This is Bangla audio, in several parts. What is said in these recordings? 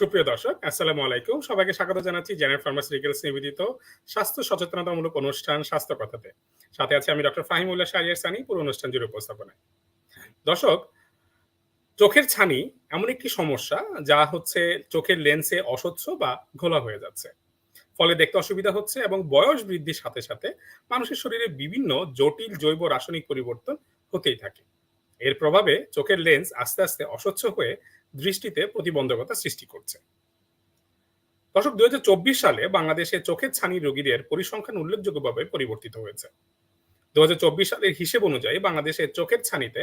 সুপ্রিয় দর্শক, আসসালামু আলাইকুম। সবাইকে স্বাগত জানাচ্ছি জেনারেল ফার্মাসিউটিক্যালস নিবেদিত স্বাস্থ্য সচেতনতামূলক অনুষ্ঠান স্বাস্থ্য কথাতে। সাথে আছে আমি ডক্টর ফাহিমুল্লাহ শাহরিয়ার সানি পুরো অনুষ্ঠান জুড়ে উপস্থাপনায়। দর্শক, চোখের ছানি এমন একটি সমস্যা যা হচ্ছে চোখের লেন্সে অস্বচ্ছ বা ঘোলা হয়ে যাচ্ছে। ফলে দেখতে অসুবিধা হচ্ছে এবং বয়স বৃদ্ধির সাথে সাথে মানুষের শরীরে বিভিন্ন জটিল জৈব রাসায়নিক পরিবর্তন হতেই থাকে। এর প্রভাবে চোখের লেন্স আস্তে আস্তে অস্বচ্ছ হয়ে দৃষ্টিতে প্রতিবন্ধকতা সৃষ্টি করছে। দর্শক দুই সালে বাংলাদেশে চোখের ছানি রোগীদের পরিসংখ্যান উল্লেখযোগ্যভাবে পরিবর্তিত হয়েছে। দুহাজার চব্বিশ সালের হিসেব অনুযায়ী বাংলাদেশে চোখের ছানিতে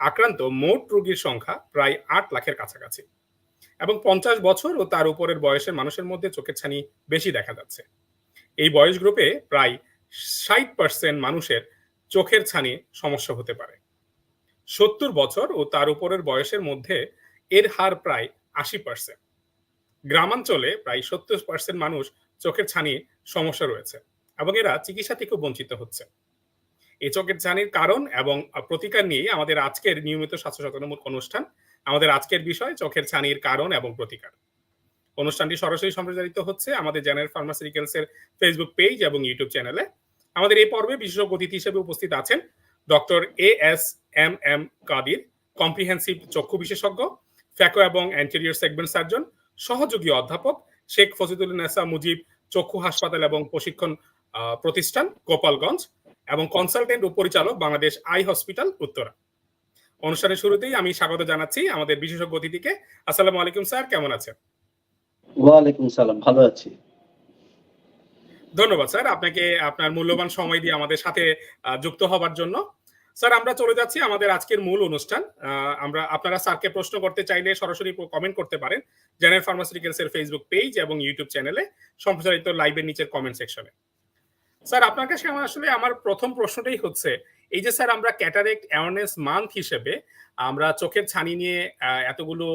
আক্রান্ত মোট রোগীর সংখ্যা প্রায় আট লাখের কাছাকাছি এবং পঞ্চাশ বছর ও তার উপরের বয়সের মানুষের মধ্যে চোখের ছানি বেশি দেখা যাচ্ছে। এই বয়স গ্রুপে প্রায় ষাট পার্সেন্ট মানুষের চোখের ছানি সমস্যা হতে পারে। সত্তর বছর ও তার উপরের বয়সের মধ্যে এর হার প্রায় আশি পার্সেন্ট গ্রামাঞ্চলে প্রায় সত্তর পার্সেন্ট মানুষ চোখের ছানির সমস্যা রয়েছে এবং এরা চিকিৎসা থেকেও বঞ্চিত হচ্ছে। এই চোখের ছানির কারণ এবং প্রতিকার নিয়ে আমাদের আজকের নিয়মিত স্বাস্থ্য সচেতনমূলক অনুষ্ঠান আমাদের আজকের বিষয় চোখের ছানির কারণ এবং প্রতিকার। অনুষ্ঠানটি সরাসরি সম্প্রচারিত হচ্ছে আমাদের জেনারেল ফার্মাসিউটিক্যালস এর ফেসবুক পেজ এবং ইউটিউব চ্যানেলে আমাদের এই পর্বে বিশেষজ্ঞ অতিথি হিসেবে উপস্থিত আছেন doctor A S M M Kadir comprehensive চক্ষু বিশেষজ্ঞ ফ্যাকো এবং অ্যান্টেরিয়র সেগমেন্ট সার্জন সহযোগী অধ্যাপক শেখ ফজিদুল নেসা মুজিব চক্ষু হাসপাতাল এবং প্রশিক্ষণ প্রতিষ্ঠান গোপালগঞ্জ এবং কনসালটেন্ট ও পরিচালক বাংলাদেশ আই হসপিটাল উত্তরা। অনুষ্ঠানের শুরুতেই আমি স্বাগত জানাচ্ছি আমাদের বিশেষজ্ঞ অতিথিকে। আসসালামু আলাইকুম স্যার কেমন আছেন? ওয়ালাইকুম সালাম ভালো আছি। ধন্যবাদ স্যার আপনাকে আপনার মূল্যবান সময় দিয়ে আমাদের সাথে যুক্ত হবার জন্য। স্যার, আমরা চলে যাচ্ছি আমাদের আজকের মূল অনুষ্ঠান। আমরা আপনারা স্যারকে প্রশ্ন করতে চাইলে সরাসরি কমেন্ট করতে পারেন জেনারেল ফার্মাসিউটিক্যালস এর ফেসবুক পেজ এবং ইউটিউব চ্যানেলে সম্প্রচারিত লাইভের নিচের কমেন্ট সেকশনে স্যার, আপনার কাছে আমার আসলে আমার প্রথম প্রশ্নটাই হচ্ছে, এই যে স্যার, আমরা ক্যাটারেক্ট অ্যাওয়ারনেস মান্থ হিসেবে আমরা চোখের ছানি নিয়ে এতগুলো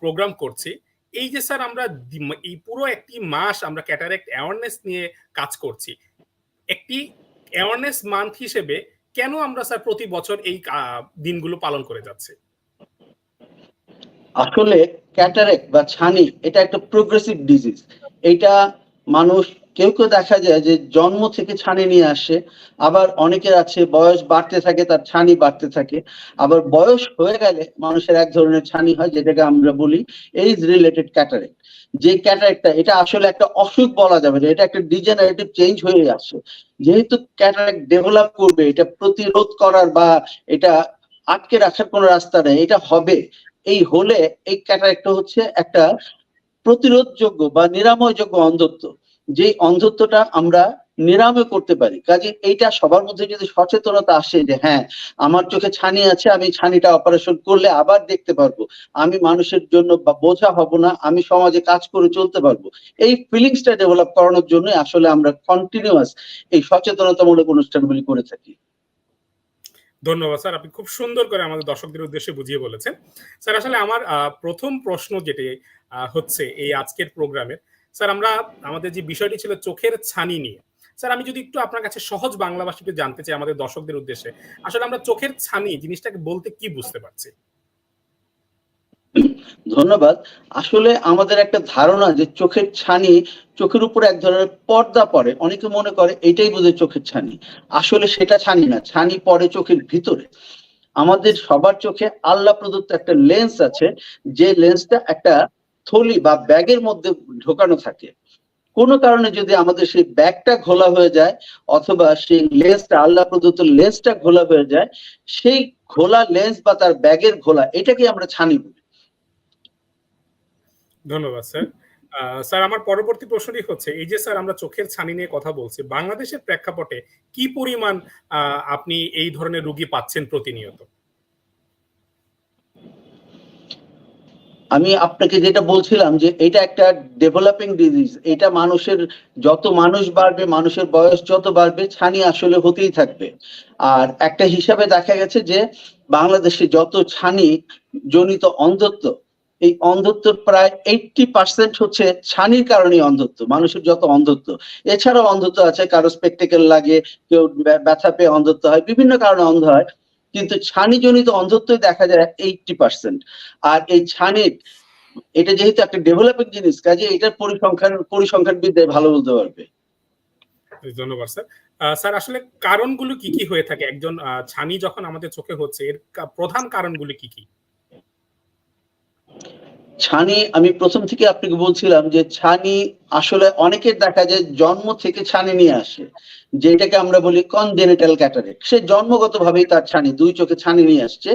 প্রোগ্রাম করছি, এই যে স্যার, আমরা এই পুরো একটি মাস আমরা ক্যাটারেক্ট অ্যাওয়ারনেস নিয়ে কাজ করছি। একটি অ্যাওয়ারনেস মান্থ হিসেবে কেন আমরা স্যার প্রতি বছর এই দিনগুলো পালন করে যাচ্ছি? আসলে ক্যাটারেক বা ছানি, এটা একটা প্রোগ্রেসিভ ডিজিজ এটা মানুষ কেউ কেউ দেখা যায় যে জন্ম থেকে ছানি নিয়ে আসে, আবার অনেকের আছে বয়স বাড়তে থাকে, তার ছানি বাড়তে থাকে। আবার বয়স হয়ে গেলে মানুষের এক ধরনের ছানি হয়, যেটাকে আমরা বলি এইজ রিলেটেড ক্যাটারেক্ট যে ক্যাটারেক্টটা এটা আসলে একটা অসুখ বলা যাবে না, এটা একটা ডিজেনারেটিভ চেঞ্জ হয়ে আসে। যেহেতু ক্যাটারেক্ট ডেভেলপ করবে, এটা প্রতিরোধ করার বা এটা আটকে রাখার কোনো রাস্তা নেই, এটা হবে। এই হলে এই ক্যাটারেক্টটা হচ্ছে একটা প্রতিরোধযোগ্য বা নিরাময়যোগ্য অন্ধত্ব। যে অন্ধত্বটা আমরা নিরাময় করতে পারি। কাজে এইটা সবার মধ্যে যদি সচেতনতা আসে যে হ্যাঁ আমার চোখে ছানি আছে, আমি ছানিটা অপারেশন করলে আবার দেখতে পারব। আমি মানুষের জন্য বা বোঝা হব না, আমি সমাজে কাজ করে চলতে পারব। এই ফিলিংসটা ডেভেলপ করানোর জন্য আসলে আমরা কন্টিনিউয়াস এই সচেতনতামূলক অনুষ্ঠানগুলি করে থাকি। ধন্যবাদ স্যার, আপনি খুব সুন্দর করে আমাদের দর্শকদের উদ্দেশ্যে বুঝিয়ে বলেছেন। স্যার, আসলে আমার প্রথম প্রশ্ন যেটি হচ্ছে এই আজকের প্রোগ্রামের স্যার, আমরা আমাদের যে বিষয়টি ছিল চোখের ছানি নিয়ে। স্যার, আমি যদি একটু আপনার কাছে সহজ বাংলা ভাষাতে জানতে চাই আমাদের দর্শকদের উদ্দেশ্যে। আসলে আমরা চোখের ছানি জিনিসটাকে বলতে কি বুঝতে পারছি? ধন্যবাদ। আসলে আমাদের একটা ধারণা যে চোখের ছানি চোখের উপর এক ধরনের পর্দা পড়ে। অনেকে মনে করে এটাই বোধহয় চোখের ছানি। আসলে সেটা ছানি না, ছানি পড়ে চোখের ভিতরে। আমাদের সবার চোখে আল্লাহ প্রদত্ত একটা লেন্স আছে, যে লেন্সটা একটা থলি বা ব্যাগের মধ্যে ঢোকানো থাকে। কোনো কারণে যদি আমাদের সেই ব্যাগটা ঘোলা হয়ে যায় অথবা সেই লেন্সটা আল্লাহ প্রদত্ত লেন্সটা ঘোলা হয়ে যায়, সেই ঘোলা লেন্স বা তার ব্যাগের ঘোলা এটাকে আমরা ছানি বলি। ধন্যবাদ, স্যার। স্যার, আমার পরবর্তী প্রশ্নটি হচ্ছে, এই যে স্যার আমরা চোখের ছানি নিয়ে কথা বলছি, বাংলাদেশের প্রেক্ষাপটে কি পরিমাণ আপনি এই ধরনের রোগী পাচ্ছেন প্রতিনিয়ত? আমি আপনাকে যেটা বলছিলাম যে এটা একটা ডেভেলপিং ডিজিজ এটা মানুষের যত মানুষ বাড়বে, মানুষের বয়স যত বাড়বে, ছানি আসলে হতেই থাকবে। আর একটা হিসাবে দেখা গেছে যে বাংলাদেশে যত ছানি জনিত অন্ধত্ব, এই অন্ধত্বর প্রায় এইটটি পার্সেন্ট হচ্ছে ছানির কারণে অন্ধত্ব, মানুষের যত অন্ধত্ব। এছাড়াও অন্ধত্ব আছে, কারও স্পেকটেকেল লাগে, কেউ ব্যথা পেয়ে অন্ধত্ব হয়, বিভিন্ন কারণে অন্ধ হয়। কিন্তু ছানিজনিত অন্ধত্বই দেখা যায় এইটটি পার্সেন্ট আর এই ছানির এটা যেহেতু একটা ডেভেলপিং জিনিস, কাজে এটার পরিসংখ্যান পরিসংখ্যান বিদ্যায় ভালো বলতে পারবে। ধন্যবাদ, স্যার। স্যার, আসলে কারণগুলো কি কি হয়ে থাকে? একজন ছানি যখন আমাদের চোখে হচ্ছে, এর প্রধান কারণগুলো কি কি? ছানি, আমি প্রথম থেকে আপনাকে বলছিলাম যে ছানি আসলে অনেকের দেখা যায় জন্ম থেকে ছানি নিয়ে আসে, যেটাকে আমরা বলি কনজেনেটাল ক্যাটারেক্ট সে জন্মগতভাবেই তার ছানি, দুই চোখে ছানি নিয়ে আসছে।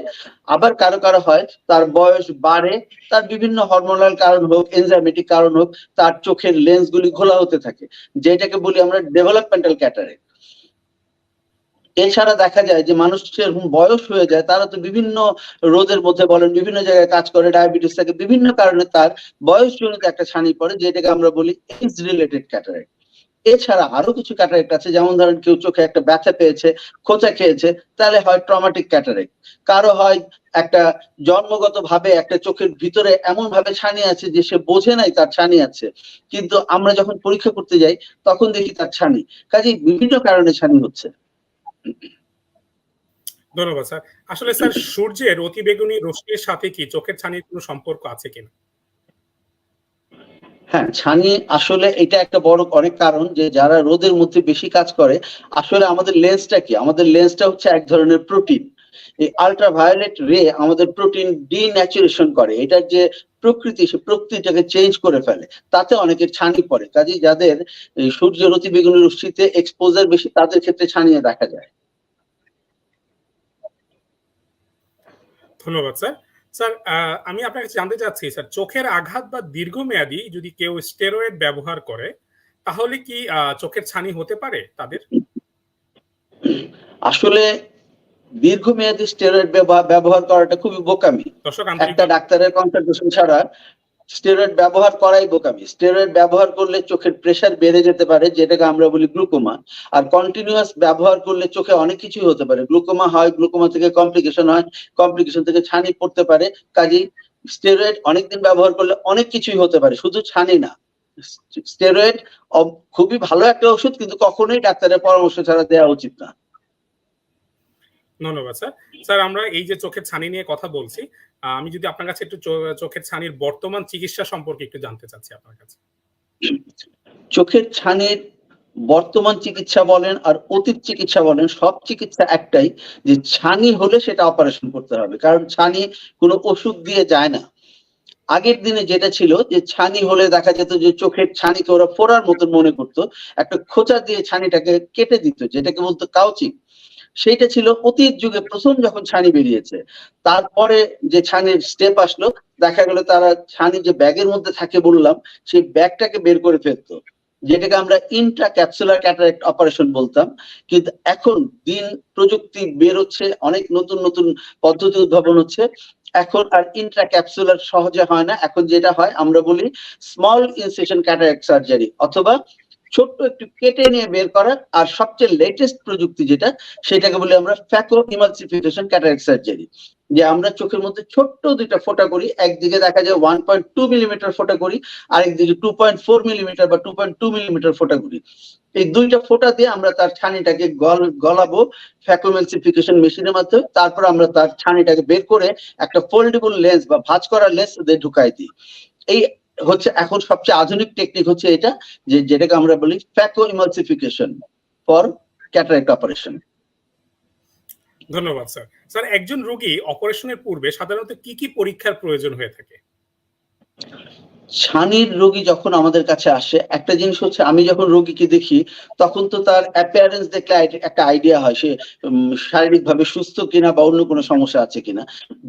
আবার কারও কারও হয় তার বয়স বাড়ে, তার বিভিন্ন হরমোনাল কারণ হোক এনজাইমেটিক কারণ হোক, তার চোখের লেন্সগুলি ঘোলা হতে থাকে, যেটাকে বলি আমরা ডেভেলপমেন্টাল ক্যাটারেক্ট এছাড়া দেখা যায় যে মানুষের বয়স হয়ে যায়, তারা তো বিভিন্ন রোদের মধ্যে বলেন, বিভিন্ন জায়গায় কাজ করে, ডায়াবেটিস থাকে, বিভিন্ন কারণে তার বয়সজনিত একটা ছানি পড়ে, যেটাকে আমরা বলি এজ রিলেটেড ক্যাটারেক্ট এছাড়া আরও কিছু ক্যাটারেক্ট আছে, যেমন ধরেন কেউ চোখে একটা ব্যথা পেয়েছে, খোঁচা খেয়েছে, তাহলে হয় ট্রমাটিক ক্যাটারেক্ট কারও হয় একটা জন্মগত ভাবে একটা চোখের ভিতরে এমন ভাবে ছানি আছে যে সে বোঝে নাই তার ছানি আছে, কিন্তু আমরা যখন পরীক্ষা করতে যাই, তখন দেখি তার ছানি। কাজে বিভিন্ন কারণে ছানি হচ্ছে। ধন্যবাদ, স্যার। আসলে, স্যার, সূর্যের অতিবেগুনি রশ্মির সাথে কি চোখের ছানির কোনো সম্পর্ক আছে কিনা? হ্যাঁ ছানি আসলে এটা একটা বড় অনেক কারণ যে যারা রোদের মধ্যে বেশি কাজ করে, আসলে আমাদের লেন্সটা কি? আমাদের লেন্সটা হচ্ছে এক ধরনের প্রোটিন। এই আল্ট্রাভায়োলেট রে আমাদের প্রোটিন ডিন্যাচুরেশন করে। এটার যে প্রকৃতি সে প্রকৃতিটাকে চেঞ্জ করে ফেলে। তাতে অনেকের ছানি পড়ে। কাজেই যাদের সূর্যের অতিবেগুনি রশ্মিতে এক্সপোজার বেশি তাদের ক্ষেত্রে ছানিয়ে দেখা যায়। ধন্যবাদ স্যার। স্যার আমি আপনার কাছে জানতে চাচ্ছি স্যার চোখের আঘাত বা দীর্ঘমেয়াদী যদি কেউ স্টেরয়েড ব্যবহার করে তাহলে কি চোখের ছানি হতে পারে তাদের? আসলে দীর্ঘমেয়াদী স্টেরয়েড ব্যবহার করাটা খুবই বোকামি। একটা ডাক্তারের কনসালটেশন ছাড়া স্টেরয়েড ব্যবহার করাই বোকামি। স্টেরয়েড ব্যবহার করলে চোখের প্রেসার বেড়ে যেতে পারে যেটাকে আমরা বলি গ্লুকোমা। আর কন্টিনিউয়াস ব্যবহার করলে চোখে অনেক কিছুই হতে পারে। গ্লুকোমা হয় গ্লুকোমা থেকে কমপ্লিকেশন হয় কমপ্লিকেশন থেকে ছানি পড়তে পারে। কাজেই স্টেরয়েড অনেকদিন ব্যবহার করলে অনেক কিছুই হতে পারে শুধু ছানি না। স্টেরয়েড খুবই ভালো একটা ওষুধ কিন্তু কখনোই ডাক্তারের পরামর্শ ছাড়া দেওয়া উচিত না। ধন্যবাদ, স্যার। স্যার, আমরা এই যে চোখের ছানি নিয়ে কথা বলছি আমি যদি আপনার কাছে একটু চোখের ছানির বর্তমান চিকিৎসা সম্পর্কে একটু জানতে চাচ্ছি আপনার কাছে। চোখের ছানির বর্তমান চিকিৎসা বলেন আর অতীত চিকিৎসা বলেন, সব চিকিৎসা একটাই যে ছানি হলে সেটা অপারেশন করতে হবে। কারণ ছানি কোনো ওষুধ দিয়ে যায় না। আগের দিনে যেটা ছিল যে ছানি হলে দেখা যেত যে চোখের ছানিকে ওরা ফোড়ার মতন মনে করতো, একটা খোঁচা দিয়ে ছানিটাকে কেটে দিত, যেটাকে বলতো কাউচিং। সেইটা ছিল অতীত যুগে প্রথম যখন ছানি বেরিয়েছে। তারপরে যে ছানির স্টেপ আসলো, দেখা গেল তারা ছানি যে ব্যাগের মধ্যে থাকে বললাম, সেই ব্যাগটাকে বের করে ফেলতো, যেটাকে আমরা ইন্ট্রা ক্যাপসুলার ক্যাটারেক্ট অপারেশন বলতাম। কিন্তু এখন দিন প্রযুক্তি বেরোচ্ছে, অনেক নতুন নতুন পদ্ধতি উদ্ভাবন হচ্ছে। এখন আর ইন্ট্রা ক্যাপসুলার সহজে হয় না। এখন যেটা হয়, আমরা বলি স্মল ইনসেশন ক্যাটারেক্ট সার্জারি অথবা ছোট্ট একটু কেটে নিয়ে বের করা, আর সবচেয়ে লেটেস্ট প্রযুক্তি যেটা, সেটাকে বলি আমরা ফ্যাকো ইমালসিফিকেশন ক্যাটারেক্ট সার্জারি যে আমরা চোখের মধ্যে ছোট্ট দুইটা ফোঁটা করি, একদিকে দেখা যায় ওয়ান পয়েন্ট টু মিলিমিটার ফোঁটা করি, আরেকদিকে টু পয়েন্ট ফোর মিলিমিটার বা টু পয়েন্ট টু মিলিমিটার ফোঁটা করি। এই দুইটা ফোঁটা দিয়ে আমরা তার ছানিটাকে গল, গলাবো ফ্যাকোমেলসিফিকেশন মেশিনের মাধ্যমে, তারপর আমরা তার ছানিটাকে বের করে একটা ফোল্ডেবল লেন্স বা ভাঁজ করা লেন্স দিয়ে ঢুকাই দিই। এই হচ্ছে এখন সবচেয়ে আধুনিক টেকনিক হচ্ছে এটা, যে যেটাকে আমরা বলি phaco emulsification for cataract operation ধন্যবাদ স্যার স্যার একজন রোগী অপারেশনের পূর্বে সাধারণত কি কি পরীক্ষার প্রয়োজন হয়ে থাকে? ছানির রোগী যখন আমাদের কাছে আসে, একটা জিনিস হচ্ছে আমি যখন রোগীকে দেখি, তখন তো তার অ্যাপিয়ারেন্স দেখলে একটা আইডিয়া হয় সে শারীরিক ভাবে সুস্থ কিনা বা অন্য কোনো সমস্যা আছে কিনা।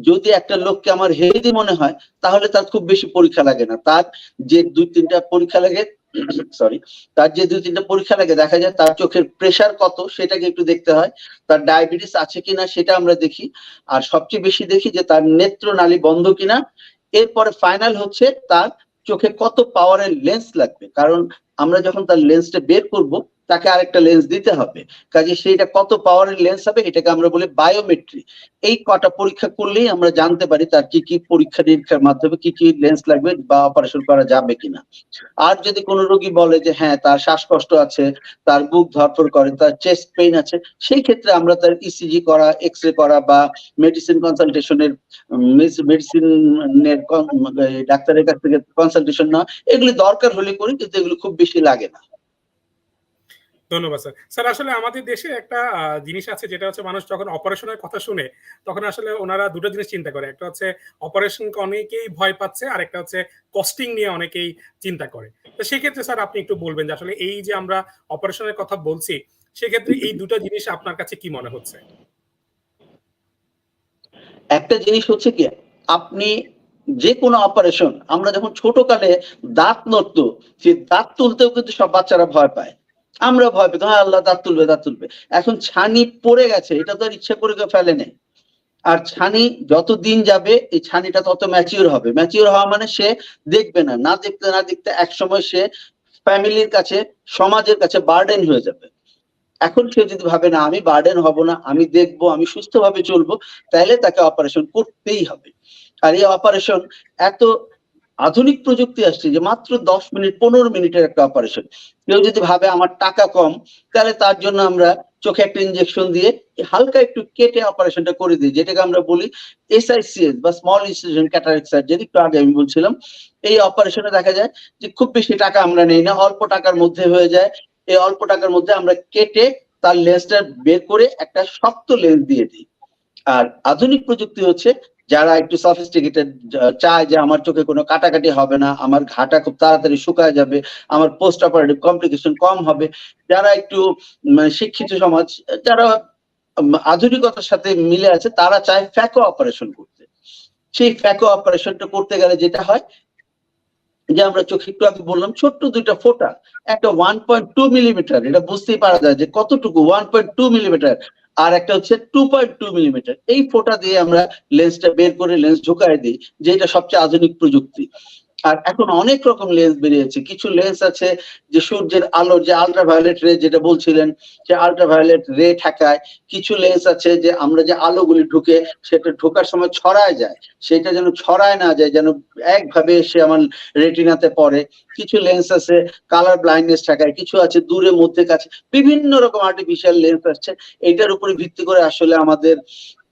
যদি একটা লোককে আমার হেলদি মনে হয়, তাহলে তার খুব বেশি পরীক্ষা লাগে না। তার যে দুই তিনটা পরীক্ষা লাগে সরি তার যে দুই তিনটা পরীক্ষা লাগে, দেখা যায় তার চোখের প্রেসার কত, সেটাকে একটু দেখতে হয়। তার ডায়াবেটিস আছে কিনা, সেটা আমরা দেখি। আর সবচেয়ে বেশি দেখি যে তার নেত্রনালী বন্ধ কিনা। এরপরে ফাইনাল হচ্ছে তার চোখে কত পাওয়ারের লেন্স লাগবে? কারণ আমরা যখন তার লেন্সটা বের করব তাকে আরেকটা লেন্স দিতে হবে। কাজে সেইটা কত পাওয়ারের লেন্স হবে এটাকে আমরা বলি বায়োমেট্রি এই কটা পরীক্ষা করলেই আমরা জানতে পারি তার কি কি পরীক্ষা নিরীক্ষার মাধ্যমে কি কি লেন্স লাগবে বা অপারেশন করা যাবে কিনা। আর যদি কোনো রোগী বলে যে হ্যাঁ তার শ্বাসকষ্ট আছে, তার বুক ধরফর করে, তার চেস্ট পেইন আছে, সেই ক্ষেত্রে আমরা তার ইসিজি করা এক্স রে করা বা মেডিসিন কনসালটেশনের মেডিসিনের ডাক্তারের কাছ থেকে কনসালটেশন নেওয়া, এগুলি দরকার হলে করি, কিন্তু এগুলো খুব বেশি লাগে না। ধন্যবাদ, স্যার। স্যার, আসলে আমাদের দেশে একটা জিনিস আছে যেটা হচ্ছে মানুষ যখন অপারেশনের কথা শুনে, তখন আসলে ওনারা দুটো জিনিস চিন্তা করে। একটা হচ্ছে অপারেশনকে অনেকেই ভয় পাচ্ছে, আর একটা হচ্ছে কস্টিং নিয়ে অনেকেই চিন্তা করে। তো সেক্ষেত্রে, স্যার, আপনি একটু বলবেন যে আসলে এই যে আমরা অপারেশনের কথা বলছি, সেক্ষেত্রে এই দুটো জিনিস আপনার কাছে কি মনে হচ্ছে? একটা জিনিস হচ্ছে কি, আপনি যে কোনো অপারেশন, আমরা যখন ছোট কালে দাঁত নড়তো সে দাঁত তুলতেও কিন্তু সব বাচ্চারা ভয় পায়। আমরা ভয় পেতাম "হ্যাঁ, আল্লাহ দাঁত তুলবে দাঁত তুলবে। এখন ছানি পড়ে গেছে এটা তো আর ইচ্ছা করে কেউ ফেলে নেই। আর ছানি যত দিন যাবে এই ছানিটা তত ম্যাচিওর হবে। ম্যাচিওর হওয়া মানে সে দেখবে না না দেখতে না দেখতে এক সময় সে ফ্যামিলির কাছে সমাজের কাছে বার্ডেন হয়ে যাবে। এখন সে যদি ভাবে না আমি বার্ডেন হব না আমি দেখব আমি সুস্থভাবে চলবো তাহলে তাকে অপারেশন করতেই হবে। আর এই অপারেশন এত আধুনিক প্রযুক্তি আসছে যে মাত্র দশ মিনিট, পনেরো মিনিটের একটা অপারেশন কেউ যদি ভাবে আমার টাকা কম, তাহলে তার জন্য আমরা চোখে একটা ইনজেকশন দিয়ে হালকা একটু কেটে অপারেশনটা করে দিই। যেটাকে আমরা বলি এসআইসিএস বা স্মল ইনস্টিটিউশন ক্যাটারিক সার্জারি একটু আগে আমি বলছিলাম, এই অপারেশনে দেখা যায় যে খুব বেশি টাকা আমরা নেই না, অল্প টাকার মধ্যে হয়ে যায়। এই অল্প টাকার মধ্যে আমরা কেটে তার লেন্সটা বের করে একটা শক্ত লেন্স দিয়ে দিই। আর আধুনিক প্রযুক্তি হচ্ছে যারা একটু সফিস্টিকেটেড চায় যে আমার চোখে কোনো কাটাকাটি হবে না, আমার ঘাটা খুব তাড়াতাড়ি শুকায় যাবে, আমার পোস্ট অপারেটিভ কমপ্লিকেশন কম হবে, যারা একটু মানে শিক্ষিত সমাজ, যারা আধুনিকতার সাথে মিলে আছে, তারা চায় ফ্যাকো অপারেশন করতে। সেই ফ্যাকো অপারেশনটা করতে গেলে যেটা হয়, যে আমরা চোখে একটু আগে বললাম, ছোট্ট দুইটা ফোটা, একটা ওয়ান পয়েন্ট টু মিলিমিটার এটা বুঝতেই পারা যায় যে কতটুকু ওয়ান পয়েন্ট টু মিলিমিটার আর একটা হচ্ছে টু পয়েন্ট টু মিলিমিটার এই ফোটা দিয়ে আমরা লেন্সটা বের করে লেন্স ঢুকাই দিই যেটা সবচেয়ে আধুনিক প্রযুক্তি। আর এখন অনেক রকম লেন্স বেরিয়েছে। কিছু লেন্স আছে যে সূর্যের আলোর যে আল্ট্রাভায়োলেট রে যেটা বলছিলেন, যে আল্ট্রাভায়োলেট রে ঠেকায়। কিছু লেন্স আছে যে আমরা যে আলোগুলি ঢুকে সেটা ঢোকার সময় ছড়ায় যায়। সেটা যেন ছড়ায় না যায়, যেন একভাবে এসে আমার রেটিনাতে পড়ে। কিছু লেন্স আছে কালার ব্লাইন্ডনেস ঠেকায়। কিছু আছে দূরে মধ্যে কাছে। বিভিন্ন রকম আর্টিফিশিয়াল লেন্স আসছে এটার উপরে ভিত্তি করে আসলে আমাদের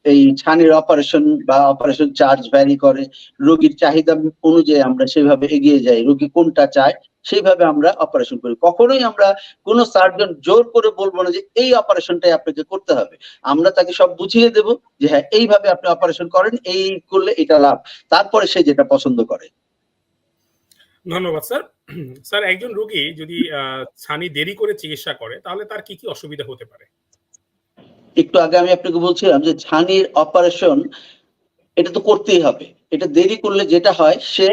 এই ছানির অপারেশন বা অপারেশন চার্জ ভ্যারি করে, রোগীর চাহিদা অনুযায়ী আমরা সেভাবে এগিয়ে যাই, রোগী কোনটা চায় সেইভাবে আমরা অপারেশন করি। কখনোই আমরা কোনো সার্জন জোর করে বলব না যে এই অপারেশনটাই আপনাকে করতে হবে। আমরা তাকে সব বুঝিয়ে দেব যে হ্যাঁ এইভাবে আপনি অপারেশন করেন, এই করলে এটা লাভ। তারপরে সে যেটা পছন্দ করে। ধন্যবাদ, স্যার। স্যার, একজন রোগী যদি ছানি দেরি করে চিকিৎসা করে, তাহলে তার কি কি অসুবিধা হতে পারে? একটু আগে আমি আপনাকে বলছিলাম যে ছানির অপারেশন এটা তো করতেই হবে। এটা দেরি করলে যেটা হয়, সে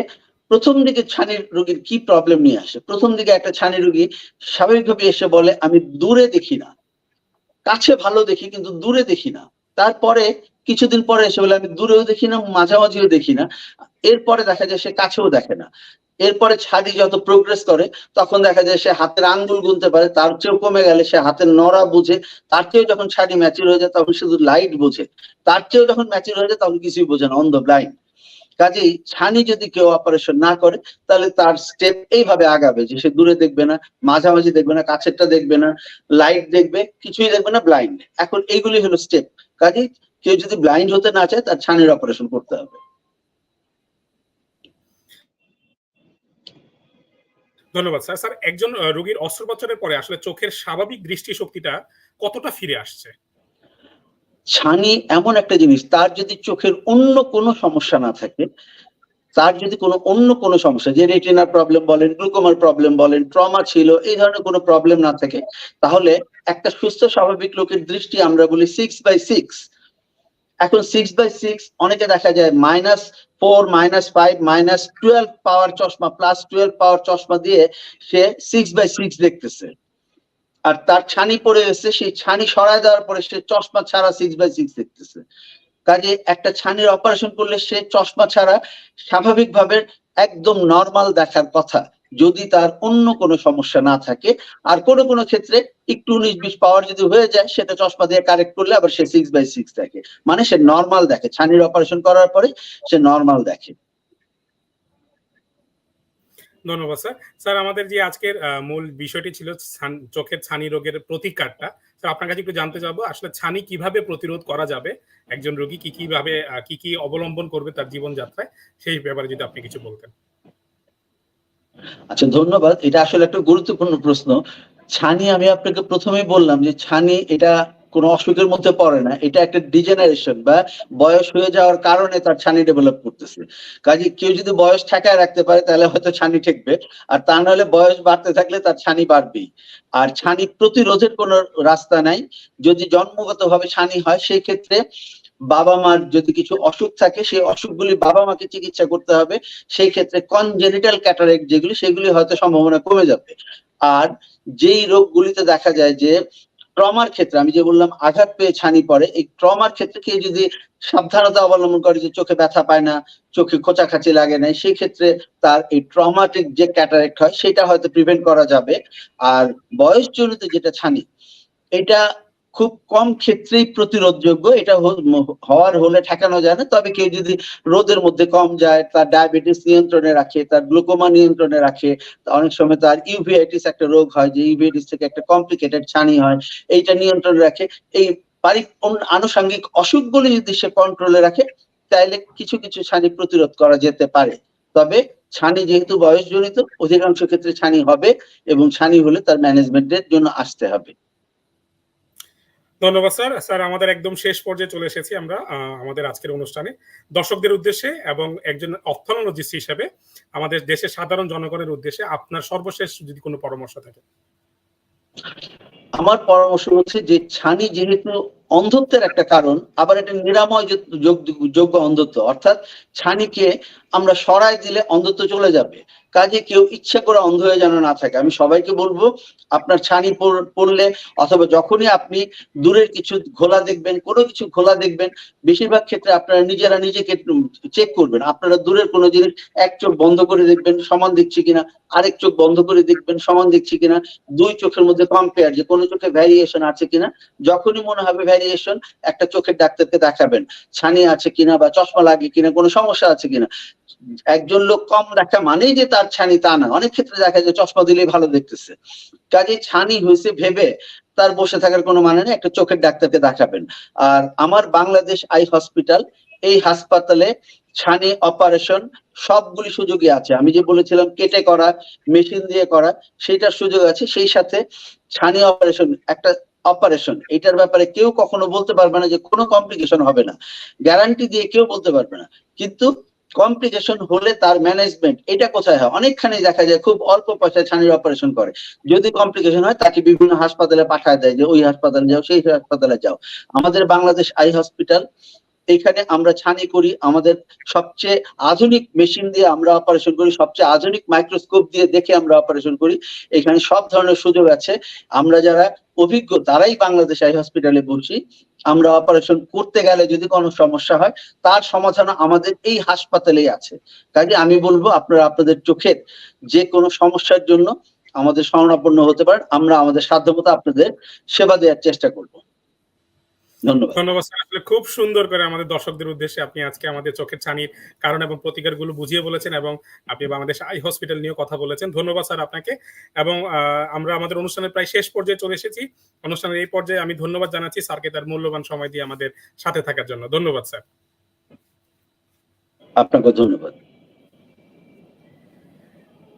প্রথম দিকে ছানির রোগীর কি প্রবলেম নিয়ে আসে? প্রথম দিকে একটা ছানি রোগী স্বাভাবিকভাবে এসে বলে, আমি দূরে দেখি না। কাছে ভালো দেখি, কিন্তু দূরে দেখি না। তারপরে কিছুদিন পরে এসে বলে, আমি দূরেও দেখি না, মাঝামাঝিও দেখি না। এরপরে দেখা যায় সে কাছেও দেখে না। এরপরে ছাদি যত প্রোগ্রেস করে, তখন দেখা যায় সে হাতের আঙ্গুল গুনতে পারে, তার চেয়েও কমে গেলে সে হাতের নড়া বুঝে, তার চেয়েও যখন ছাদি ম্যাচিউর হয়ে যায় তখন শুধু লাইট বোঝে, তার চেয়েও যখন ম্যাচিউর হয়ে যায় তখন কিছুই বোঝে না, অন্ধ ব্লাইন্ড কাজেই ছানি যদি কেউ অপারেশন না করে, তাহলে তার স্টেপ এইভাবে আগাবে যে সে দূরে দেখবে না, মাঝামাঝি দেখবে না, কাছেরটা দেখবে না লাইট দেখবে, কিছুই দেখবে না ব্লাইন্ড এখন এইগুলি হলো স্টেপ কাজেই কেউ যদি ব্লাইন্ড হতে না চায়, তার ছানির অপারেশন করতে হবে। ধন্যবাদ, স্যার। স্যার, একজন রোগীর অস্ত্রোপচারের পরে আসলে চোখের স্বাভাবিক দৃষ্টিশক্তিটা কতটা ফিরে আসছে? ছানি এমন একটা জিনিস, তার যদি চোখের অন্য কোনো সমস্যা না থাকে, তার যদি কোনো অন্য কোনো সমস্যা, যে রেটিনার প্রবলেম বলেন, গ্লুকোমার প্রবলেম বলেন, ট্রমা ছিল, এই ধরনের কোনো প্রবলেম না থাকে, তাহলে একটা সুস্থ স্বাভাবিক লোকের দৃষ্টি আমরা বলি সিক্স বাই সিক্স এখন সিক্স বাই সিক্স অনেকে দেখা যায় minus four minus five minus twelve power চশমা প্লাস টুয়েলভ পাওয়ার চশমা দিয়ে সে সিক্স বাই সিক্স দেখতেছে। আর তার ছানি পড়ে গেছে, সেই ছানি সরায় দেওয়ার পরে সে চশমা ছাড়া সিক্স বাই সিক্স দেখতেছে। কাজে একটা ছানির অপারেশন করলে সে চশমা ছাড়া স্বাভাবিকভাবে একদম নর্মাল দেখার কথা। যদি তার অন্য কোনো সমস্যা না থাকে, আর কোনো কোনো ক্ষেত্রে একটু উনিশ বিশ পাওয়ার যদি হয়ে যায়, সেটা চশমা দিয়ে কারেক্ট করলে আবার সে সিক্স বাই সিক্স দেখে। মানে সে নর্মাল দেখে। ছানির অপারেশন করার পরে সে নর্মাল দেখে। ধন্যবাদ স্যার স্যার আমাদের যে আজকের মূল বিষয়টি ছিল চোখের ছানি রোগের প্রতিকারটা স্যার আপনার কাছে একটু জানতে চাবো, আসলে ছানি কীভাবে প্রতিরোধ করা যাবে? একজন রোগী কি কীভাবে কি কি অবলম্বন করবে তার জীবনযাত্রায়? সেই ব্যাপারে যদি আপনি কিছু বলতেন। আচ্ছা ধন্যবাদ। এটা আসলে একটা গুরুত্বপূর্ণ প্রশ্ন। ছানি, আমি আপনাকে প্রথমেই বললাম যে ছানি এটা কোনো অসুখের মধ্যে পড়ে না, এটা একটা ডিজেনারেশন বা বয়স হয়ে যাওয়ার কারণে তার ছানি ডেভেলপ করতেছে। কাজে কেউ যদি বয়স ঠেকায় রাখতে পারে, তাহলে হয়তো ছানি ঠেকবে। আর তা নাহলে বয়স বাড়তে থাকলে তার ছানি বাড়বেই। আর ছানি প্রতিরোধের কোনো রাস্তা নাই। যদি জন্মগতভাবে ছানি হয়, সেই ক্ষেত্রে বাবা মার যদি কিছু অসুখ থাকে, সেই অসুখগুলি বাবা মাকে চিকিৎসা করতে হবে। সেই ক্ষেত্রে কনজেনিটাল ক্যাটারেক্ট যেগুলি, সেগুলি হয়তো সম্ভাবনা কমে যাবে। আর যেই রোগগুলিতে দেখা যায় যে ট্রমার ক্ষেত্রে, আমি যে বললাম আঘাত পেয়ে ছানি পড়ে, এই ট্রমার ক্ষেত্রে কেউ যদি সাবধানতা অবলম্বন করে যে চোখে ব্যথা পায় না, চোখে খোঁচাখাচি লাগে না, সেই ক্ষেত্রে তার এই ট্রমাটিক যে ক্যাটারেক্ট হয়, সেটা হয়তো প্রিভেন্ট করা যাবে। আর বয়স বয়সজনিত যেটা ছানি, এটা খুব কম ক্ষেত্রেই প্রতিরোধযোগ্য, এটা হওয়ার হলে ঠেকানো যায় না। তবে কেউ যদি রোদের মধ্যে কম যায়, তার ডায়াবেটিস নিয়ন্ত্রণে রাখে, তার গ্লুকোমা নিয়ন্ত্রণে রাখে অনেক সময় তার ইউভিআইটিস একটা রোগ হয়, যে ইউভিআইটিস থেকে একটা কমপ্লিকেটেড ছানি হয়, এইটা নিয়ন্ত্রণে রাখে। এই পারি অন্য- আনুষঙ্গিক অসুখগুলি যদি সে কন্ট্রোলে রাখে তাহলে কিছু কিছু ছানি প্রতিরোধ করা যেতে পারে। তবে ছানি যেহেতু বয়সজনিত, অধিকাংশ ক্ষেত্রে ছানি হবে এবং ছানি হলে তার ম্যানেজমেন্টের জন্য আসতে হবে। ধন্যবাদ, স্যার। স্যার, আমাদের একদম শেষ পর্যায়ে চলে এসেছি আমরা আমাদের আজকের অনুষ্ঠানে। দর্শকদের উদ্দেশ্যে এবং একজন অপথলমোলজিস্ট হিসেবে আমাদের দেশের সাধারণ জনগণের উদ্দেশ্যে আপনার সর্বশেষ যদি কোনো পরামর্শ থাকে। আমার পরামর্শ হচ্ছে যে ছানি যেহেতু অন্ধত্বের একটা কারণ, আবার এটা নিরাময় যোগ- যোগ- যোগ্য অন্ধত্ব, অর্থাৎ ছানিকে আমরা সরাই দিলে অন্ধত্ব চলে যাবে। কাজে কেউ ইচ্ছা করে অন্ধ হয়ে যেন না থাকে। আমি সবাইকে বলব, আপনার ছানি পড়লে অথবা যখনই আপনি দূরের কিছু ঘোলা দেখবেন, কোনো কিছু ঘোলা দেখবেন, বেশিরভাগ ক্ষেত্রে আপনারা নিজেরা নিজেকে চেক করবেন। আপনারা দূরের কোনো জিনিস এক চোখ বন্ধ করে দেখবেন, সমান দেখছি কিনা, আরেক চোখ বন্ধ করে দেখবেন, সমান দেখছি কিনা, দুই চোখের মধ্যে কম্পেয়ার যে কোনো চোখে ভ্যারিয়েশন আছে কিনা, যখনই মনে হবে ভ্যারিয়েশন একটা চোখের ডাক্তারকে দেখাবেন, ছানি আছে কিনা বা চশমা লাগে কিনা, কোনো সমস্যা আছে কিনা। একজন লোক কম দেখা মানেই যে তার ছানি তা না অনেক ক্ষেত্রে দেখা যায় চশমা দিলেই ভালো দেখতেছে। কাজে ছানি হয়েছে ভেবে তার বসে থাকার কোনো মানে নেই, একটা চোখের ডাক্তারকে দেখাবেন। আর আমার বাংলাদেশ আই হসপিটাল, এই হাসপাতালে ছানি অপারেশন সবগুলি সুযোগই আছে। আমি যে বলেছিলাম কেটে করা, মেশিন দিয়ে করা সেটার সুযোগ আছে। সেই সাথে ছানি অপারেশন, একটা অপারেশন, এটার ব্যাপারে কেউ কখনো বলতে পারবে না যে কোনো কমপ্লিকেশন হবে না। গ্যারান্টি দিয়ে কেউ বলতে পারবে না। কিন্তু কমপ্লিকেশন হলে তার ম্যানেজমেন্ট এটা কোথায় হয়? অনেকখানি দেখা যায়, খুব অল্প পয়সায় ছানির অপারেশন করে। যদি কমপ্লিকেশন হয়, তাকে বিভিন্ন হাসপাতালে পাঠায় দেয় যে, ওই হাসপাতালে যাও, সেই হাসপাতালে যাও। আমাদের বাংলাদেশ আই হসপিটাল এখানে আমরা ছানি করি, আমাদের সবচেয়ে আধুনিক মেশিন দিয়ে আমরা অপারেশন করি, সবচেয়ে আধুনিক মাইক্রোস্কোপ দিয়ে দেখে আমরা অপারেশন করি। এখানে সব ধরনের সুযোগ আছে। আমরা যারা অভিজ্ঞ, তারাই বাংলাদেশ আই হসপিটালে বসি আমরা অপারেশন করতে গেলে যদি কোনো সমস্যা হয়, তার সমাধান আমাদের এই হাসপাতালেই আছে। কাজে আমি বলব, আপনারা আপনাদের চোখের যে কোনো সমস্যার জন্য আমাদের শরণাপন্ন হতে পারেন। আমরা আমাদের সাধ্যমতো আপনাদের সেবা দেওয়ার চেষ্টা করব। ধন্যবাদ। ধন্যবাদ স্যার। আসলে খুব সুন্দর করে আমাদের দর্শকদের উদ্দেশ্যে আপনি আজকে আমাদের চোখের ছানির কারণ এবং প্রতিকারগুলো বুঝিয়ে বলেছেন এবং আপনি বাংলাদেশ আই হসপিটাল নিয়ে কথা বলেছেন। ধন্যবাদ স্যার আপনাকে। এবং আহ, আমরা আমাদের অনুষ্ঠানের প্রায় শেষ পর্যায়ে চলে এসেছি। অনুষ্ঠানের এই পর্যায়ে আমি ধন্যবাদ জানাচ্ছি স্যারকে তার মূল্যবান সময় দিয়ে আমাদের সাথে থাকার জন্য। ধন্যবাদ স্যার। আপনাকে ধন্যবাদ।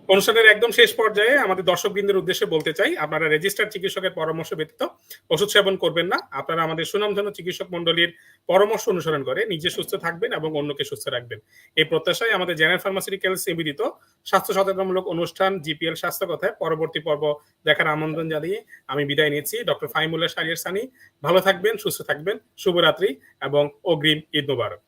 অনুষ্ঠানের একদম শেষ পর্যায়ে আমাদের দর্শকবৃন্দের উদ্দেশ্যে বলতে চাই, আপনারা রেজিস্টার চিকিৎসকের পরামর্শ ব্যতীত ওষুধ সেবন করবেন না। আপনারা আমাদের সুনামধন্য চিকিৎসক মন্ডলীর পরামর্শ অনুসরণ করে নিজে সুস্থ থাকবেন এবং অন্যকে সুস্থ রাখবেন। এই প্রত্যাশায় আমাদের জেনারেল ফার্মাসিউটিক্যালস নিবেদিত স্বাস্থ্য সচেতনমূলক অনুষ্ঠান জিপিএল স্বাস্থ্য কথায় পরবর্তী পর্ব দেখার আমন্ত্রণ জানিয়ে আমি বিদায় নিচ্ছি। ডক্টর ফাইমুল্লাহ শারিয়ার সানি, ভালো থাকবেন, সুস্থ থাকবেন, শুভরাত্রি এবং অগ্রিম ঈদ মুবারক।